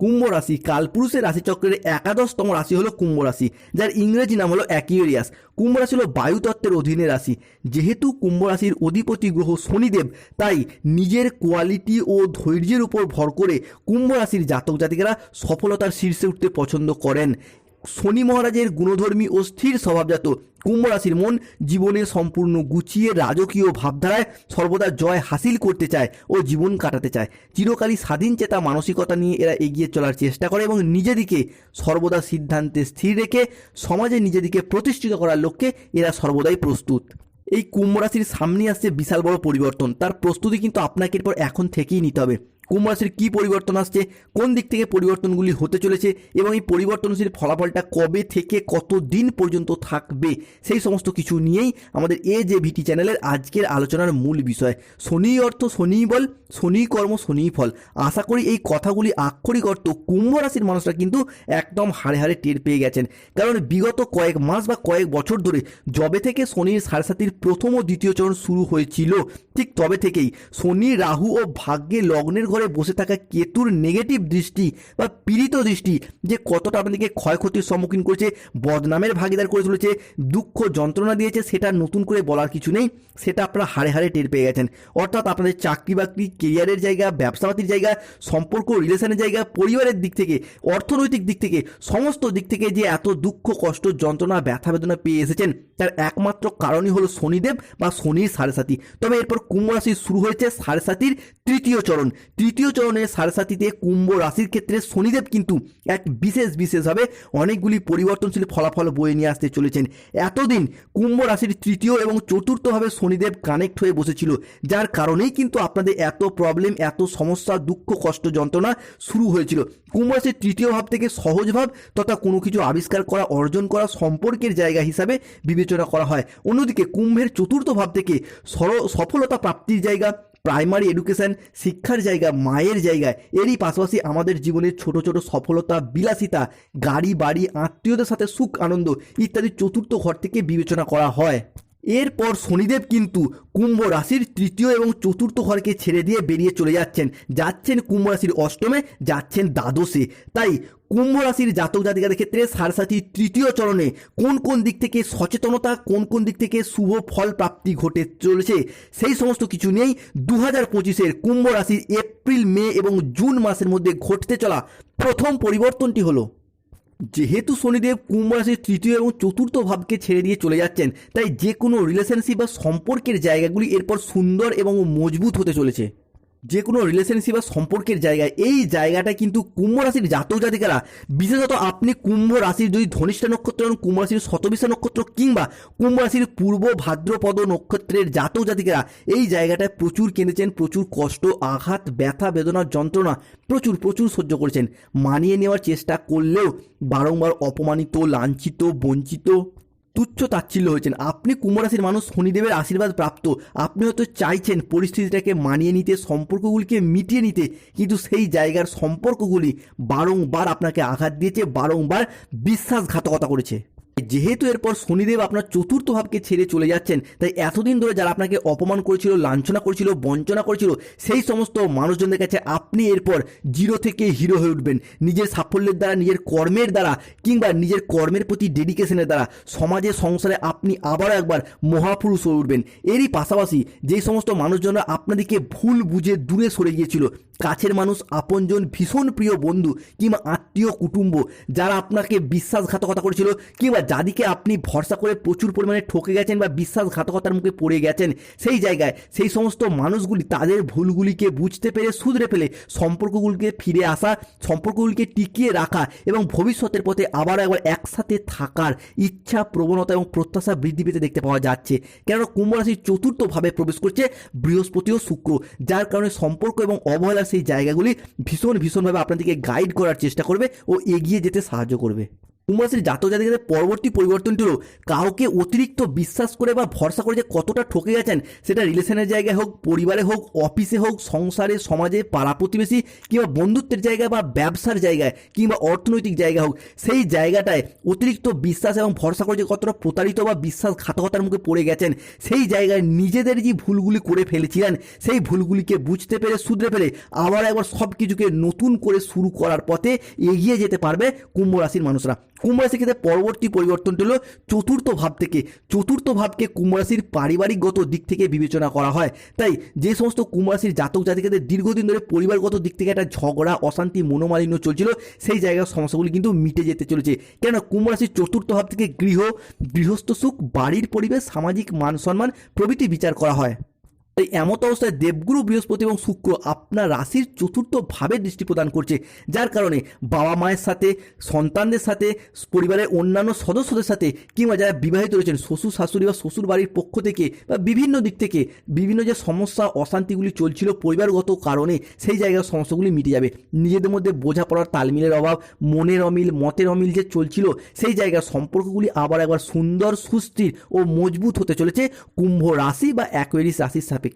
কুম্ভ রাশি। কালপুরুষের রাশিচক্রের একাদশতম রাশি হলো কুম্ভ রাশি, যার ইংরেজি নাম হলো অ্যাকিউরিয়াস। কুম্ভ রাশি হলো বায়ুতত্ত্বের অধীনে রাশি। যেহেতু কুম্ভ রাশির অধিপতি গ্রহ শনিদেব, তাই নিজের কোয়ালিটি ও ধৈর্যের উপর ভর করে কুম্ভ রাশির জাতক জাতিকারা সফলতার শীর্ষে উঠতে পছন্দ করেন। শনি মহারাজের গুণধর্মী ও স্থির স্বভাবজাত কুম্ভ রাশির মন জীবনে সম্পূর্ণ গুছিয়ে রাজকীয় ভাবধারায় সর্বদা জয় হাসিল করতে চায় ও জীবন কাটাতে চায়। চিরকালই স্বাধীন চেতা মানসিকতা নিয়ে এরা এগিয়ে চলার চেষ্টা করে এবং নিজেদিকে সর্বদা সিদ্ধান্তে স্থির রেখে সমাজে নিজেদিকে প্রতিষ্ঠিত করার লক্ষ্যে এরা সর্বদাই প্রস্তুত। এই কুম্ভ রাশির সামনে আসছে বিশাল বড় পরিবর্তন। তার প্রস্তুতি কিন্তু আপনাকে এরপর এখন থেকেই নিতে হবে। কুম্ভ রাশির কী পরিবর্তন আসছে, কোন দিক থেকে পরিবর্তনগুলি হতে চলেছে এবং এই পরিবর্তনশীল ফলাফলটা কবে থেকে কত দিন পর্যন্ত থাকবে, সেই সমস্ত কিছু নিয়েই আমাদের এ যে ভিটি চ্যানেলের আজকের আলোচনার মূল বিষয়। শনি অর্থ শনি বল, শনি কর্ম, শনি ফল। আশা করি এই কথাগুলি আক্ষরিক অর্থ কুম্ভ রাশির মানুষরা কিন্তু একদম হাড়ে হাড়ে টের পেয়ে গেছেন। কারণ বিগত কয়েক মাস বা কয়েক বছর ধরে যবে থেকে শনির সারসাতির প্রথম ও দ্বিতীয় চরণ শুরু হয়েছিল, ঠিক তবে থেকেই শনি, রাহু ও ভাগ্যে লগ্নের ঘরে বসে থাকা কেতুর নেগেটিভ দৃষ্টি বা পীড়িত দৃষ্টি যে কতটা আপনাদেরকে ক্ষয়ক্ষতির সম্মুখীন করেছে, বদনামের ভাগিদার করে তুলেছে, দুঃখ যন্ত্রণা দিয়েছে, সেটা নতুন করে বলার কিছু নেই, সেটা আপনারা হাড়ে হাড়ে টের পেয়ে গেছেন। অর্থাৎ আপনাদের চাকরি বাকরি কেরিয়ারের জায়গা ব্যবসাপাতির জায়গা, সম্পর্ক রিলেশনের জায়গা, পরিবারের দিক থেকে, অর্থনৈতিক দিক থেকে, সমস্ত দিক থেকে যে এত দুঃখ, কষ্ট, যন্ত্রণা, ব্যথা বেদনা পেয়ে এসেছেন, তার একমাত্র কারণই হলো শনিদেব বা শনির সাড়ে সাথী। তবে এরপর কুম্ভ রাশি শুরু হয়েছে সাড়ে সাতির তৃতীয় চরণ। তৃতীয় চরণের সাড়ে সাতিতে কুম্ভ রাশির ক্ষেত্রে শনিদেব কিন্তু এক বিশেষ, বিশেষভাবে অনেকগুলি পরিবর্তনশীল ফলাফল বয়ে নিয়ে আসতে চলেছেন। এতদিন কুম্ভ রাশির তৃতীয় এবং চতুর্থভাবে শনিদেব কানেক্ট হয়ে বসেছিল, যার কারণেই কিন্তু আপনাদের এত প্রবলেম এত সমস্যা, দুঃখ, কষ্ট, যন্ত্রণা শুরু হয়েছিল। কুম্ভ রাশির তৃতীয় ভাব থেকে সহজ ভাব তথা কোনো কিছু আবিষ্কার করা, অর্জন করা সম্পর্কের জায়গা হিসাবে বিবেচনা করা হয়। অন্যদিকে কুম্ভের চতুর্থ ভাব থেকে সফলতা প্রাপ্তির জায়গা প্রাইমারি এডুকেশন শিক্ষার জায়গা, মায়ের জায়গা এরই পাশাপাশি আমাদের জীবনের ছোট ছোট সফলতা, বিলাসিতা, গাড়ি, বাড়ি, আত্মীয়দের সাথে সুখ, আনন্দ ইত্যাদি চতুর্থ ঘর থেকে বিবেচনা করা হয়। এরপর শনিদেব কিন্তু কুম্ভ রাশির তৃতীয় এবং চতুর্থ ঘরকে ছেড়ে দিয়ে বেরিয়ে চলে যাচ্ছেন। যাচ্ছেন কুম্ভ রাশির অষ্টমে, যাচ্ছেন দ্বাদশে। তাই কুম্ভ রাশির জাতক জাতিকাদের ক্ষেত্রে সারসাথীর তৃতীয় চরণে কোন কোন দিক থেকে সচেতনতা, কোন কোন দিক থেকে শুভ ফল প্রাপ্তি ঘটে চলেছে, সেই সমস্ত কিছু নিয়েই দু হাজার পঁচিশের কুম্ভ রাশির এপ্রিল, মে এবং জুন মাসের মধ্যে ঘটতে চলা প্রথম পরিবর্তনটি হলো, যেহেতু শনিদেব কুম্ভ রাশির তৃতীয় এবং চতুর্থ ভাবকে ছেড়ে দিয়ে চলে যাচ্ছেন, তাই যে কোনো রিলেশনশিপ বা সম্পর্কের জায়গাগুলি এরপর সুন্দর এবং মজবুত হতে চলেছে। যে কোনো রিলেশনশিপ বা সম্পর্কের জায়গায়, এই জায়গাটা কিন্তু কুম্ভ রাশির জাতক জাতিকারা, বিশেষত আপনি কুম্ভ রাশির যদি ধনিষ্ঠা নক্ষত্র হন, কুম্ভ রাশির শতবিশা নক্ষত্র কিংবা কুম্ভ রাশির পূর্ব ভাদ্রপদ নক্ষত্রের জাতক জাতিকারা, এই জায়গাটায় প্রচুর কেঁদেছেন, প্রচুর কষ্ট, আঘাত, ব্যথা, বেদনা, যন্ত্রণা, প্রচুর প্রচুর সহ্য করেছেন। মানিয়ে নেওয়ার চেষ্টা করলেও বারংবার অপমানিত, লাঞ্ছিত, বঞ্চিত তুচ্ছ তাচ্ছিল্য হয়েছেন। আপনি কুম্ভরাশির মানুষ, শনিদেবের আশীর্বাদ প্রাপ্ত। আপনি হয়তো চাইছেন পরিস্থিতিটাকে মানিয়ে নিতে, সম্পর্কগুলিকে মিটিয়ে নিতে, কিন্তু সেই জায়গার সম্পর্কগুলি বারংবার আপনাকে আঘাত দিয়েছে, বারংবার বিশ্বাসঘাতকতা করেছে। যেহেতু এরপর শনিদেব আপনার চতুর্থ ভাবকে ছেড়ে চলে যাচ্ছেন, তাই এতদিন ধরে যারা আপনাকে অপমান করেছিল, লাঞ্ছনা করেছিল, বঞ্চনা করেছিল, সেই সমস্ত মানুষজনদের কাছে আপনি এরপর জিরো থেকে হিরো হয়ে উঠবেন। নিজের সাফল্যের দ্বারা, নিজের কর্মের দ্বারা, কিংবা নিজের কর্মের প্রতি ডেডিকেশনের দ্বারা সমাজে, সংসারে আপনি আবারও একবার মহাপুরুষ হয়ে উঠবেন। এরই পাশাপাশি যেই সমস্ত মানুষজনরা আপনাদেরকে ভুল বুঝে দূরে সরে গিয়েছিল, কাছের মানুষ, আপনজন, ভীষণ প্রিয় বন্ধু কিংবা আত্মীয় কুটুম্ব, যারা আপনাকে বিশ্বাসঘাতকতা করেছিল, কিংবা যাদিকে আপনি ভরসা করে প্রচুর পরিমাণে ঠকে গেছেন বা বিশ্বাসঘাতকতার মুখে পড়ে গেছেন, সেই জায়গায় সেই সমস্ত মানুষগুলি তাদের ভুলগুলিকে বুঝতে পেরে শুধরে ফেলে সম্পর্কগুলিকে ফিরে আসা, সম্পর্কগুলিকে টিকিয়ে রাখা এবং ভবিষ্যতের পথে আবার একবার একসাথে থাকার ইচ্ছা, প্রবণতা এবং প্রত্যাশা বৃদ্ধি পেতে দেখতে পাওয়া যাচ্ছে। কেননা কুম্ভ রাশির চতুর্থভাবে প্রবেশ করছে বৃহস্পতি ও শুক্র, যার কারণে সম্পর্ক এবং অবহেলার সেই জায়গাগুলি ভীষণ ভীষণভাবে আপনাদেরকে গাইড করার চেষ্টা করবে ও এগিয়ে যেতে সাহায্য করবে। কুম্ভ রাশির জাতক জাতিকাদের পরবর্তী পরিবর্তনটি হলো কাউকে অতিরিক্ত বিশ্বাস করে বা ভরসা করে যে কতটা ঠকে গেছেন, সেটা রিলেশনের জায়গায় হোক, পরিবারে হোক, অফিসে হোক, সংসারে, সমাজে, পাড়া প্রতিবেশী কিংবা বন্ধুত্বের জায়গায় বা ব্যবসার জায়গায় কিংবা অর্থনৈতিক জায়গা হোক, সেই জায়গাটায় অতিরিক্ত বিশ্বাস এবং ভরসা করে যে কতটা প্রতারিত বা বিশ্বাসঘাতকতার মুখে পড়ে গেছেন, সেই জায়গায় নিজেদের যে ভুলগুলি করে ফেলেছিলেন, সেই ভুলগুলিকে বুঝতে পেরে, শুধরে ফেলে আবার একবার সব কিছুকে নতুন করে শুরু করার পথে এগিয়ে যেতে পারবে কুম্ভ রাশির মানুষরা। কুম্ভ রাশির ক্ষেত্রে পরবর্তী পরিবর্তনটি হলো চতুর্থ ভাব থেকে। চতুর্থ ভাবকে কুম্ভ রাশির পারিবারিকগত দিক থেকে বিবেচনা করা হয়। তাই যে সমস্ত কুম্ভ রাশির জাতক জাতিকাদের দীর্ঘদিন ধরে পরিবারগত দিক থেকে একটা ঝগড়া, অশান্তি, মনোমালিন্য চলছিল, সেই জায়গার সমস্যাগুলি কিন্তু মিটে যেতে চলেছে। কেননা কুম্ভ রাশির চতুর্থ ভাব থেকে গৃহ, গৃহস্থ সুখ, বাড়ির পরিবেশ, সামাজিক মান সম্মান প্রভৃতি বিচার করা হয়। তাই এমত অবস্থায় দেবগুরু বৃহস্পতি এবং শুক্র আপনার রাশির চতুর্থ ভাবে দৃষ্টি প্রদান করছে, যার কারণে বাবা মায়ের সাথে, সন্তানদের সাথে, পরিবারের অন্যান্য সদস্যদের সাথে, কিংবা যারা বিবাহিত রয়েছেন, শ্বশুর, শাশুড়ি বা শ্বশুর বাড়ির পক্ষ থেকে বা বিভিন্ন দিক থেকে বিভিন্ন যে সমস্যা, অশান্তিগুলি চলছিল পরিবারগত কারণে সেই জায়গার সমস্যাগুলি মিটে যাবে। নিজেদের মধ্যে বোঝাপড়ার তালমিলের অভাব, মনের অমিল, মতের অমিল যে চলছিল, সেই জায়গার সম্পর্কগুলি আবার একবার সুন্দর, সুস্থির ও মজবুত হতে চলেছে। কুম্ভ রাশি বা অ্যাকোয়ারিস রাশির সাপেক্ষে।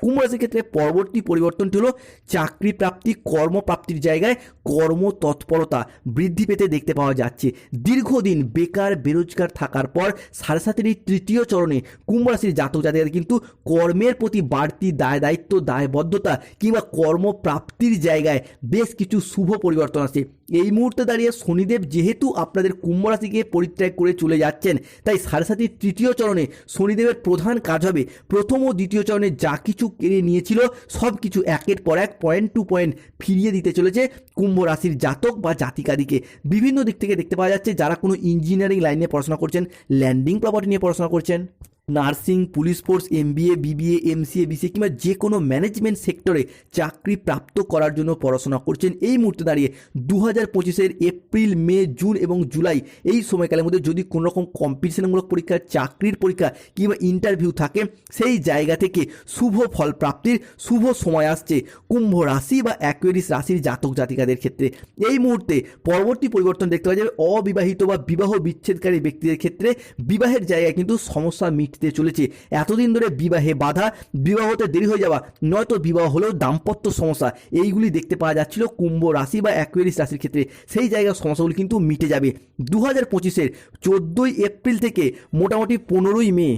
কুম্ভ রাশির ক্ষেত্রে পরবর্তী পরিবর্তনটি হলো চাকরি প্রাপ্তি, কর্মপ্রাপ্তির জায়গায় কর্ম তৎপরতা বৃদ্ধি পেতে দেখতে পাওয়া যাচ্ছে। দীর্ঘদিন বেকার, বেরোজগার থাকার পর সাড়ে সাতের এই তৃতীয় চরণে কুম্ভ রাশির জাতক জাতিকাদের কিন্তু কর্মের প্রতি বাড়তি দায় দায়িত্ব, দায়বদ্ধতা কিংবা কর্মপ্রাপ্তির জায়গায় বেশ কিছু শুভ পরিবর্তন আসছে। এই মুহূর্তে দাঁড়িয়ে শনিদেব যেহেতু আপনাদের কুম্ভ রাশিকে পরিত্যাগ করে চলে যাচ্ছেন, তাই সাড়ে তৃতীয় চরণে শনিদেবের প্রধান কাজ হবে প্রথম ও দ্বিতীয় চরণে যা কিছু কেড়ে নিয়েছিল সব কিছু একের পর এক পয়েন্ট টু পয়েন্ট ফিরিয়ে দিতে চলেছে কুম্ভ রাশির জাতক বা জাতিকাদিকে। বিভিন্ন দিক থেকে দেখতে পাওয়া যাচ্ছে যারা কোনো ইঞ্জিনিয়ারিং লাইনে পড়াশোনা করছেন ল্যান্ডিং প্রপার্টি নিয়ে পড়াশোনা করছেন। Nursing, police force M MBA, BBA M MCA, BCA কিংবা যে কোনো ম্যানেজমেন্ট সেক্টরে চাকরি প্রাপ্ত করার জন্য পড়াশোনা করছেন। এই মুহূর্তে দাঁড়িয়ে দু হাজার পঁচিশের এপ্রিল, মে, জুন এবং জুলাই এই সময়কালের মধ্যে যদি কোনো রকম কম্পিটিশনমূলক পরীক্ষা, চাকরির পরীক্ষা কিংবা ইন্টারভিউ থাকে, সেই জায়গা থেকে শুভ ফল প্রাপ্তির শুভ সময় আসছে। কুম্ভ রাশি বা অ্যাকুয়ারিস রাশির জাতক জাতিকাদের ক্ষেত্রে। এই মুহূর্তে পরবর্তী পরিবর্তন দেখতে পাওয়া যাবে। অবিবাহিত বা বিবাহ বিচ্ছেদকারী ব্যক্তিদের ক্ষেত্রে বিবাহের জায়গায় কিন্তু সমস্যা মিটতে চলেছে। এতদিন ধরে বিবাহে বাধা বিবাহ হতে দেরি হয়ে যাওয়া, নয়তো বিবাহ হলেও দাম্পত্য সমস্যা, এইগুলি দেখতে পাওয়া যাচ্ছিল কুম্ভ রাশি বা অ্যাকুয়ারিস রাশির ক্ষেত্রে। সেই জায়গার সমস্যাগুলি কিন্তু মিটে যাবে। দু হাজার পঁচিশের চোদ্দোই এপ্রিল থেকে মোটামুটি পনেরোই মে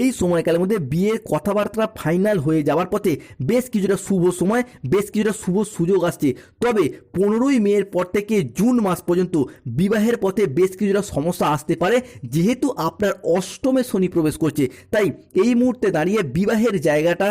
এই সময়কালের মধ্যে বিয়ের কথাবার্তা ফাইনাল হয়ে যাওয়ার পথে বেশ কিছুটা শুভ সময়, বেশ কিছুটা শুভ সুযোগ আসছে। তবে পনেরোই মেয়ের পর থেকে জুন মাস পর্যন্ত বিবাহের পথে বেশ কিছুটা সমস্যা আসতে পারে, যেহেতু আপনার অষ্টমে শনি প্রবেশ করছে। তাই এই মুহূর্তে দাঁড়িয়ে বিবাহের জায়গাটা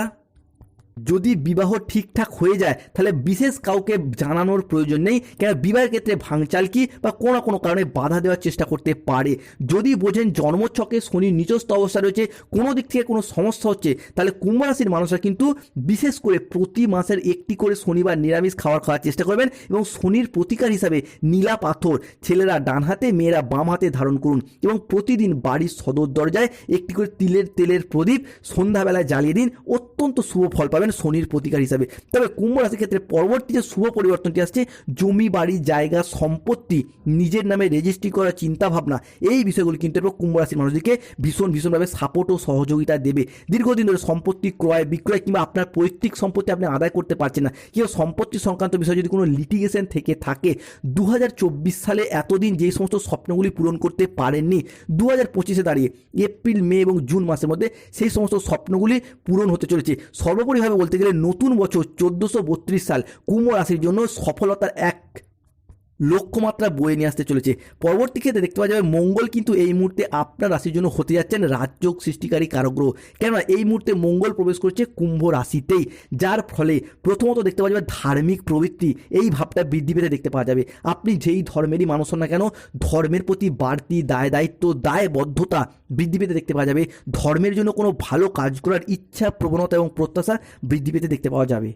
যদি বিবাহ ঠিকঠাক হয়ে যায়, তাহলে বিশেষ কাউকে জানানোর প্রয়োজন নেই। কেন বিবাহের ক্ষেত্রে ভাঙচালকি বা কোনো কোনো কারণে বাধা দেওয়ার চেষ্টা করতে পারে। যদি বোঝেন জন্মছকে শনি নিচস্থ অবস্থা রয়েছে, কোনো দিক থেকে কোনো সমস্যা হচ্ছে, তাহলে কুম্ভ রাশির মানুষরা কিন্তু বিশেষ করে প্রতি মাসের একটি করে শনিবার নিরামিষ খাবার খাওয়ার চেষ্টা করবেন এবং শনির প্রতিকার হিসাবে নীলা পাথর ছেলেরা ডান হাতে, মেয়েরা বাম হাতে ধারণ করুন এবং প্রতিদিন বাড়ির সদর দরজায় একটি করে তিলের তেলের প্রদীপ সন্ধ্যাবেলায় জ্বালিয়ে দিন। অত্যন্ত শুভ ফল পাবেন। শনির প্রতিকার হিসাবে। তবে কুম্ভ রাশির ক্ষেত্রে পরবর্তী যে শুভ পরিবর্তনটি আসছে, জমি, বাড়ি, জায়গা, সম্পত্তি, নিজের নামে রেজিস্ট্রি করার চিন্তাভাবনা, এই বিষয়গুলি কিন্তু এরপর কুম্ভ রাশির মানুষদেরকে ভীষণ, ভীষণভাবে সাপোর্ট ও সহযোগিতা দেবে। দীর্ঘদিন ধরে সম্পত্তি ক্রয়, বিক্রয় কিংবা আপনার পৈতৃক সম্পত্তি আপনি আদায় করতে পারছেন না, কিংবা সম্পত্তি সংক্রান্ত বিষয়ে যদি কোনো লিটিগেশন থেকে থাকে দু হাজার চব্বিশ সালে এতদিন যেই সমস্ত স্বপ্নগুলি পূরণ করতে পারেননি দু হাজার পঁচিশে দাঁড়িয়ে এপ্রিল, মে এবং জুন মাসের মধ্যে সেই সমস্ত স্বপ্নগুলি পূরণ হতে চলেছে। সর্বোপরিভাবে বলতে গেলে নতুন বছর চোদ্দোশো সাল কুম্ভ রাশির জন্য সফলতার এক লক্ষ্যমাত্রা বয়ে নিয়ে আসতে চলেছে। পরবর্তী ক্ষেত্রে দেখতে পাওয়া যাবে, মঙ্গল কিন্তু এই মুহূর্তে আপনার রাশির জন্য হতে যাচ্ছেন রাজযোগ সৃষ্টিকারী কারগ্রহ কেননা এই মুহূর্তে মঙ্গল প্রবেশ করছে কুম্ভ রাশিতেই, যার ফলে প্রথমত দেখতে পাওয়া যাবে ধার্মিক প্রবৃত্তি, এই ভাবটা বৃদ্ধি পেতে দেখতে পাওয়া যাবে। আপনি যেই ধর্মেরই মানুষ হন না কেন, ধর্মের প্রতি বাড়তি দায় দায়িত্ব, দায়বদ্ধতা বৃদ্ধি পেতে দেখতে পাওয়া যাবে। ধর্মের জন্য কোনো ভালো কাজ করার ইচ্ছা, প্রবণতা এবং প্রত্যাশা বৃদ্ধি পেতে দেখতে পাওয়া যাবে।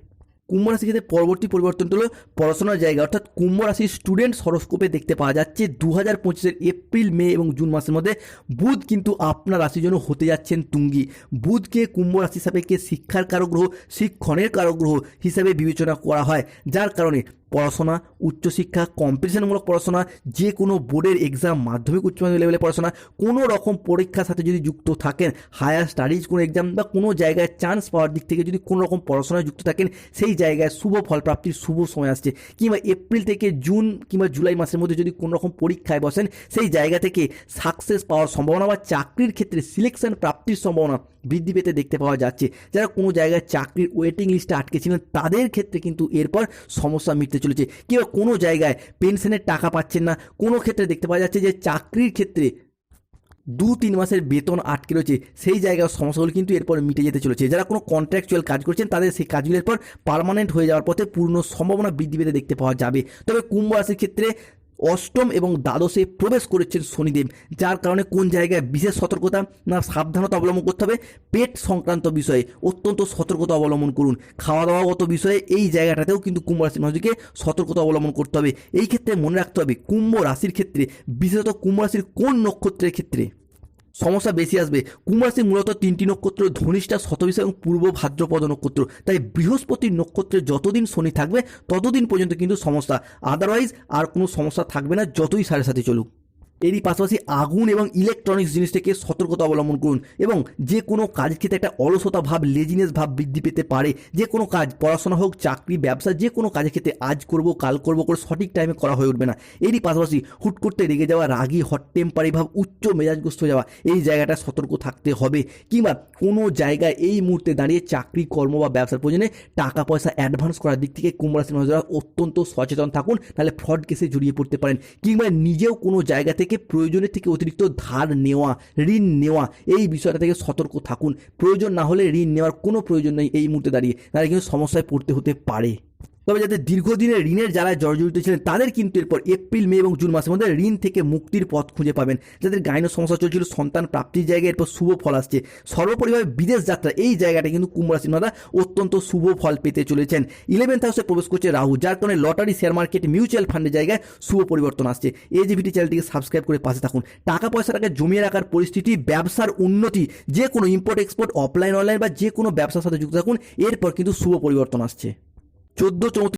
কুম্ভ রাশির ক্ষেত্রে পরবর্তী পরিবর্তন হলো পড়াশোনার জায়গা। অর্থাৎ কুম্ভ রাশির স্টুডেন্ট হরস্কোপে দেখতে পাওয়া যাচ্ছে দু হাজার পঁচিশের এপ্রিল, মে এবং জুন মাসের মধ্যে বুধ কিন্তু আপনার রাশির জন্য হতে যাচ্ছেন তুঙ্গি। বুধকে কুম্ভ রাশি সাপেক্ষে শিক্ষার কারক গ্রহ, শিক্ষণের কারক গ্রহ হিসাবে বিবেচনা করা হয়। যার কারণে পড়াশোনা, উচ্চশিক্ষা কম্পিটিশনমূলক পড়াশোনা যে কোনো বোর্ডের এক্সাম মাধ্যমিক, উচ্চ মাধ্যমিক লেভেলের পড়াশোনা, কোনো রকম পরীক্ষার সাথে যদি যুক্ত থাকেন হায়ার স্টাডিজ কোনো এক্সাম বা কোনো জায়গায় চান্স পাওয়ার দিক থেকে যদি কোনো রকম পড়াশোনায় যুক্ত থাকেন, সেই জায়গায় শুভ ফল প্রাপ্তির শুভ সময় আসছে। কিংবা এপ্রিল থেকে জুন কিংবা জুলাই মাসের মধ্যে যদি কোনো রকম পরীক্ষায় বসেন, সেই জায়গা থেকে সাকসেস পাওয়ার সম্ভাবনা বা চাকরির ক্ষেত্রে সিলেকশন প্রাপ্তির সম্ভাবনা বৃদ্ধি পেতে দেখতে পাওয়া যাচ্ছে। যারা কোনো জায়গায় চাকরির ওয়েটিং লিস্টে আটকে ছিলেন, তাদের ক্ষেত্রে কিন্তু এরপর সমস্যা মিটতে চলেছে। কিংবা কোনো জায়গায় পেনশনের টাকা পাচ্ছেন না। কোনো ক্ষেত্রে দেখতে পাওয়া যাচ্ছে যে, চাকরির ক্ষেত্রে দু তিন মাসের বেতন আটকে রয়েছে। সেই জায়গার সমস্যাগুলো কিন্তু এরপর মিটে যেতে চলেছে। যারা কোনো কন্ট্রাকচুয়াল কাজ করছেন, তাদের সেই কাজগুলো এরপর পার্মানেন্ট হয়ে যাওয়ার পথে পূর্ণ সম্ভাবনা বৃদ্ধি পেতে দেখতে পাওয়া যাবে। তবে কুম্ভ রাশির ক্ষেত্রে অষ্টম এবং দ্বাদশে প্রবেশ করেছেন শনিদেব, যার কারণে কোন জায়গায় বিশেষ সতর্কতা না সাবধানতা অবলম্বন করতে হবে, পেট সংক্রান্ত বিষয়ে অত্যন্ত সতর্কতা অবলম্বন করুন। খাওয়া দাওয়াগত বিষয়ে এই জায়গাটাতেও কিন্তু কুম্ভ রাশির মানুষকে সতর্কতা অবলম্বন করতে হবে। এই ক্ষেত্রে মনে রাখতে হবে, কুম্ভ রাশির ক্ষেত্রে, বিশেষত কুম্ভ রাশির কোন নক্ষত্রের ক্ষেত্রে? সমস্যা বেশি আসবে। কুম্ভরাশি মূলত তিনটি নক্ষত্র, ধনিষ্ঠা, শতবিশ এবং পূর্ব ভাদ্রপদ নক্ষত্র। তাই বৃহস্পতির নক্ষত্রে যতদিন শনি থাকবে, ততদিন পর্যন্ত কিন্তু সমস্যা। আদারওয়াইজ আর কোনো সমস্যা থাকবে না, যতই সাড়ে সাথে চলুক। এরই পাশাপাশি আগুন এবং ইলেকট্রনিক্স জিনিস থেকে সতর্কতা অবলম্বন করুন এবং যে কোনো কাজের ক্ষেত্রে একটা অলসতা ভাব লেজিনেস ভাব বৃদ্ধি পেতে পারে। যে কোনো কাজ, পড়াশোনা হোক, চাকরি, ব্যবসা, যে কোনো কাজের ক্ষেত্রে আজ করব, কাল করব করে সঠিক টাইমে করা হয়ে উঠবে না। এরই পাশাপাশি হুট করতে রেগে যাওয়া, রাগী হট টেম্পারি ভাব, উচ্চ মেজাজগ্রস্ত যাওয়া, এই জায়গাটা সতর্ক থাকতে হবে। কিংবা কোনো জায়গায় এই মুহূর্তে দাঁড়িয়ে চাকরি, কর্ম বা ব্যবসার প্রয়োজনে টাকা পয়সা অ্যাডভান্স করার দিক থেকে কুম্ভ রাশির অত্যন্ত সচেতন থাকুন তাহলে ফ্রড কেসে জড়িয়ে পড়তে পারেন। কিংবা নিজেও কোনো জায়গা থেকে প্রয়োজনের থেকে অতিরিক্ত ধার নেওয়া, ঋণ নেওয়া, এই বিষয়টা থেকে সতর্ক থাকুন। প্রয়োজন না হলে ঋণ নেওয়ার কোনো প্রয়োজন নেই এই মুহূর্তে দাঁড়িয়ে। তারা কিন্তু সমস্যায় পড়তে হতে পারে। তবে যাদের দীর্ঘদিনের ঋণের যারা জর্জরিত ছিলেন, তাদের কিন্তু এরপর এপ্রিল, মে এবং জুন মাসের মধ্যে ঋণ থেকে মুক্তির পথ খুঁজে পাবেন। যাদের গাইনো সমস্যা চলছিল, সন্তান প্রাপ্তির জায়গায় এরপর শুভ ফল আসছে। সর্বোপরিভাবে বিদেশ যাত্রা, এই জায়গাটা কিন্তু কুম্ভ রাশির মাদা অত্যন্ত শুভ ফল পেতে চলেছেন। ইলেভেন্থ হাউসে প্রবেশ করছে রাহু, যার কারণে লটারি শেয়ার মার্কেট মিউচুয়াল ফান্ডের জায়গায় শুভ পরিবর্তন আসছে। এই জিভিটি চ্যানেলটিকে সাবস্ক্রাইব করে পাশে থাকুন। টাকা পয়সাটাকে জমিয়ে রাখার পরিস্থিতি, ব্যবসার উন্নতি, যে কোনো ইম্পোর্ট এক্সপোর্ট অফলাইন অনলাইন বা যে কোনো ব্যবসার সাথে যুক্ত থাকুন, এরপর কিন্তু শুভ পরিবর্তন আসছে। চোদ্দ চৌত্রিশ